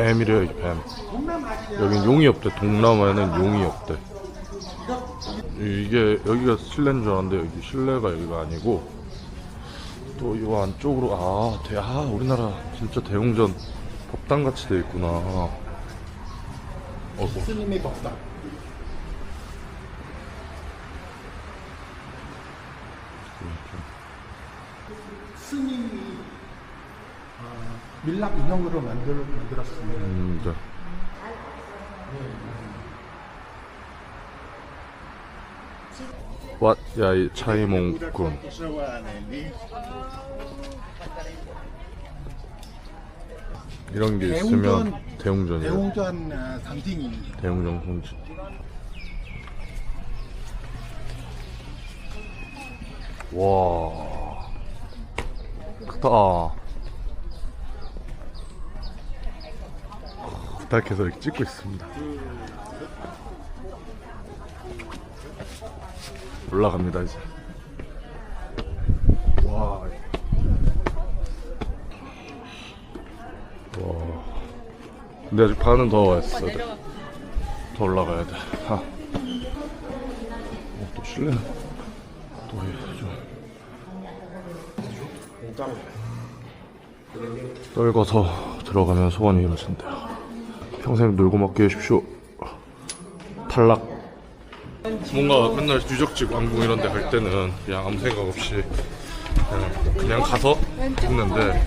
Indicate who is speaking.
Speaker 1: 뱀이래요, 이 뱀. 여긴 용이 없대. 동남아에는 용이 없대. 이게 여기가 실내인 줄 알았는데 여기 실내가 여기가 아니고 또 이 안쪽으로 아, 대, 아 우리나라 진짜 대웅전 법당 같이 돼 있구나. 어구.
Speaker 2: 스님의 법당. 스님이 어, 밀랍 인형으로 만들, 만들었습니다.
Speaker 1: 음, 네. 왓 야이 차이몽군 이런 게 있으면 대웅전이에요.
Speaker 2: 대웅전 어, 상징입니다.
Speaker 1: 대웅전 공지. 와, 크다. 딱 해서 이렇게 찍고 있습니다. 올라갑니다 이제. 와. 와. 근데 아직 반은 더 왔어. 더 올라가야 돼. 아. 어, 또 실내는 또 해, 좀. 떨궈서 들어가면 소원이 이루어진대요. 평생 놀고 먹게 해주십시오. 탈락. 뭔가 맨날 유적지 왕궁 이런 데 갈 때는 그냥 아무 생각 없이 그냥, 그냥 가서 했는데